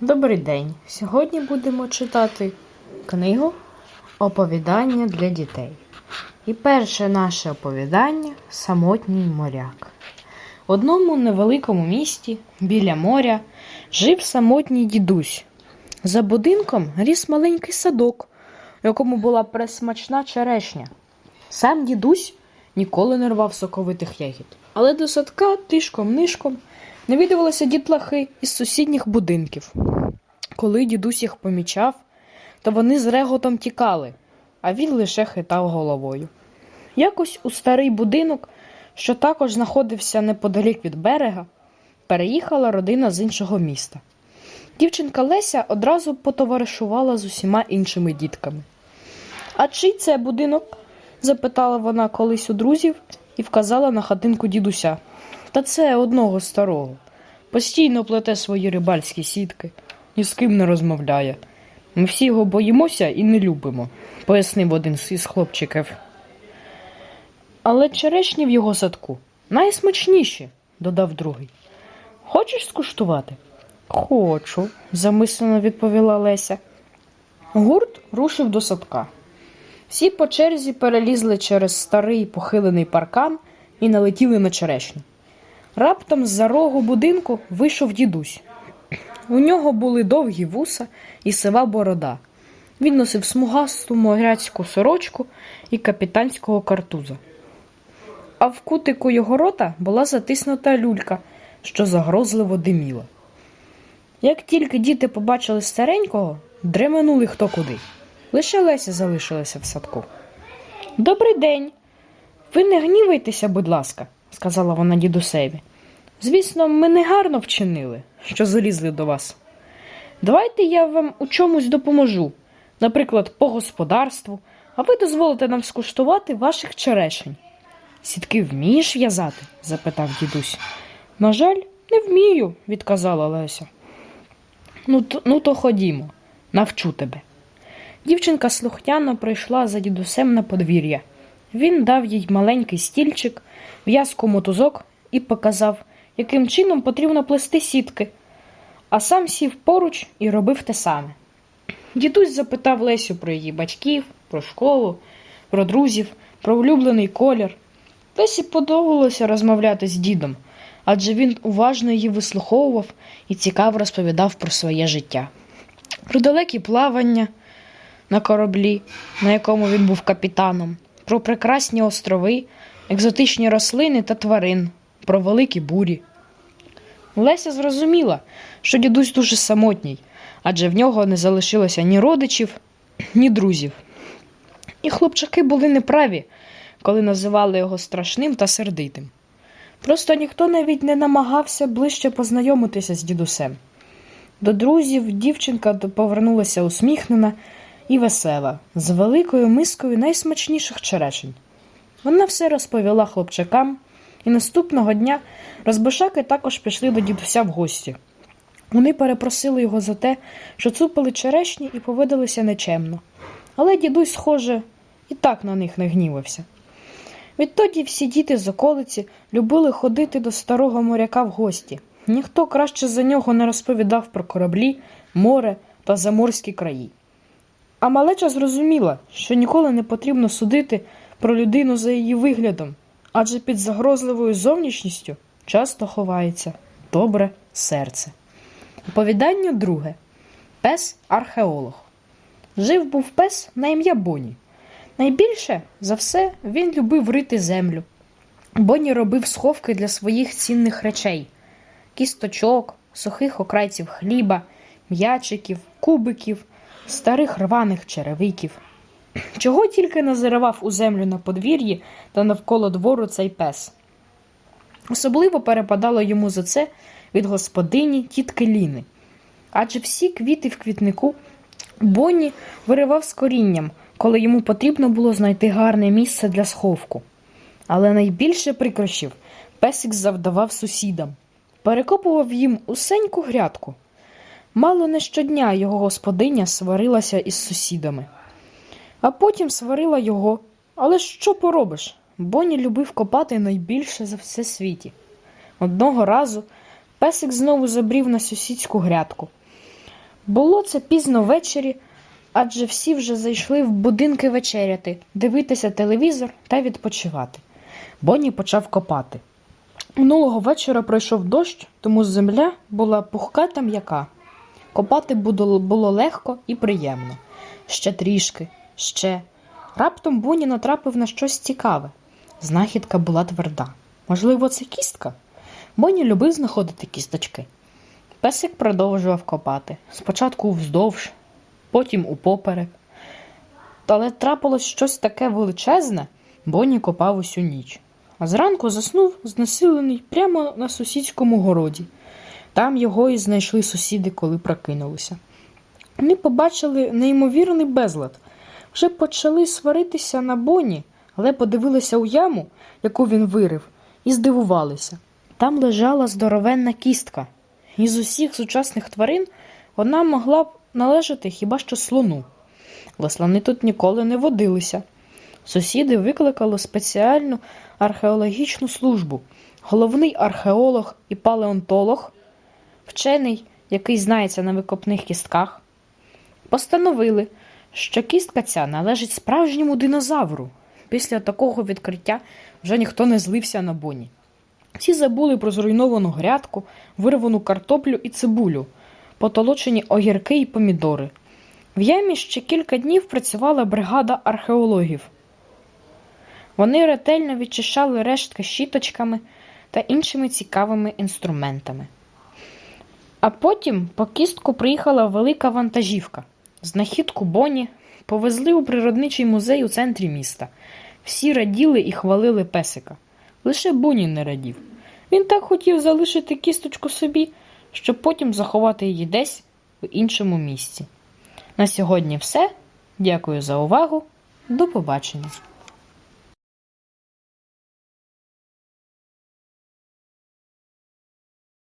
Добрий день. Сьогодні будемо читати книгу Оповідання для дітей. І перше наше оповідання Самотній моряк. В одному невеликому місті біля моря жив самотній дідусь. За будинком ріс маленький садок, у якому була пресмачна черешня. Сам дідусь ніколи не рвав соковитих ягід, але до садка тишком-нишком навідувалися дітлахи із сусідніх будинків. Коли дідусь їх помічав, то вони з реготом тікали, а він лише хитав головою. Якось у старий будинок, що також знаходився неподалік від берега, переїхала родина з іншого міста. Дівчинка Леся одразу потоваришувала з усіма іншими дітками. А чий це будинок? Запитала вона колись у друзів і вказала на хатинку дідуся. Та це одного старого. Постійно плете свої рибальські сітки, ні з ким не розмовляє. Ми всі його боїмося і не любимо, пояснив один із хлопчиків. Але черешні в його садку найсмачніші, додав другий. Хочеш скуштувати? Хочу, замислено відповіла Леся. Гурт рушив до садка. Всі по черзі перелізли через старий похилений паркан і налетіли на черешню. Раптом з-за рогу будинку вийшов дідусь. У нього були довгі вуса і сива борода. Він носив смугасту моряцьку сорочку і капітанського картуза. А в кутику його рота була затиснута люлька, що загрозливо диміла. Як тільки діти побачили старенького, дременули хто куди. Лише Леся залишилася в садку. Добрий день. Ви не гнівайтеся, будь ласка, сказала вона дідусеві. Звісно, ми не гарно вчинили, що залізли до вас. Давайте я вам у чомусь допоможу, наприклад, по господарству, а ви дозволите нам скуштувати ваших черешень. Сітки вмієш в'язати? запитав дідусь. На жаль, не вмію, відказала Леся. Ну, то, ну то ходімо, навчу тебе. Дівчинка слухняно прийшла за дідусем на подвір'я. Він дав їй маленький стільчик, в'язку мотузок і показав, яким чином потрібно плести сітки, а сам сів поруч і робив те саме. Дідусь запитав Лесю про її батьків, про школу, про друзів, про улюблений колір. Лесі подобалося розмовляти з дідом, адже він уважно її вислуховував і цікаво розповідав про своє життя, про далекі плавання на кораблі, на якому він був капітаном, про прекрасні острови, екзотичні рослини та тварин, про великі бурі. Леся зрозуміла, що дідусь дуже самотній, адже в нього не залишилося ні родичів, ні друзів. І хлопчаки були неправі, коли називали його страшним та сердитим. Просто ніхто навіть не намагався ближче познайомитися з дідусем. До друзів дівчинка повернулася усміхнена і весела, з великою мискою найсмачніших черешень. Вона все розповіла хлопчакам, і наступного дня розбишаки також пішли до дідуся в гості. Вони перепросили його за те, що цупили черешні і поводилися нечемно. Але дідусь, схоже, і так на них не гнівався. Відтоді всі діти з околиці любили ходити до старого моряка в гості. Ніхто краще за нього не розповідав про кораблі, море та заморські краї. А малеча зрозуміла, що ніколи не потрібно судити про людину за її виглядом, адже під загрозливою зовнішністю часто ховається добре серце. Оповідання друге. Пес археолог. Жив був пес на ім'я Боні. Найбільше за все він любив рити землю. Боні робив сховки для своїх цінних речей: кісточок, сухих окрайців хліба, м'ячиків, кубиків, старих рваних черевиків. Чого тільки не у землю на подвір'ї та навколо двору цей пес. Особливо перепадало йому за це від господині тітки Ліни. Адже всі квіти в квітнику Бонні виривав з корінням, коли йому потрібно було знайти гарне місце для сховку. Але найбільше прикрощів песик завдавав сусідам, перекопував їм усеньку грядку. Мало не щодня його господиня сварилася із сусідами, а потім сварила його. Але що поробиш? Бонні любив копати найбільше за все світі. Одного разу песик знову забрів на сусідську грядку. Було це пізно ввечері, адже всі вже зайшли в будинки вечеряти, дивитися телевізор та відпочивати. Бонні почав копати. Минулого вечора пройшов дощ, тому земля була пухка та м'яка. Копати було, легко і приємно. Ще трішки, ще. Раптом Бонні натрапив на щось цікаве. Знахідка була тверда. Можливо, це кістка? Бонні любив знаходити кісточки. Песик продовжував копати. Спочатку вздовж, потім упоперек. Але трапилось щось таке величезне, Бонні копав усю ніч. А зранку заснув, знесилений прямо на сусідському городі. Там його і знайшли сусіди, коли прокинулися. Вони побачили неймовірний безлад. Вже почали сваритися на Бонні, але подивилися у яму, яку він вирив, і здивувалися. Там лежала здоровенна кістка. Із усіх сучасних тварин вона могла б належати хіба що слону. Але слони тут ніколи не водилися. Сусіди викликали спеціальну археологічну службу. Головний археолог і палеонтолог, вчений, який знається на викопних кістках, постановили, що кістка ця належить справжньому динозавру. Після такого відкриття вже ніхто не злився на боні. Всі забули про зруйновану грядку, вирвану картоплю і цибулю, потолочені огірки і помідори. В ямі ще кілька днів працювала бригада археологів. Вони ретельно відчищали рештки щіточками та іншими цікавими інструментами. А потім по кістку приїхала велика вантажівка. Знахідку Боні повезли у природничий музей у центрі міста. Всі раділи і хвалили песика. Лише Боні не радів. Він так хотів залишити кісточку собі, щоб потім заховати її десь в іншому місці. На сьогодні все. Дякую за увагу. До побачення.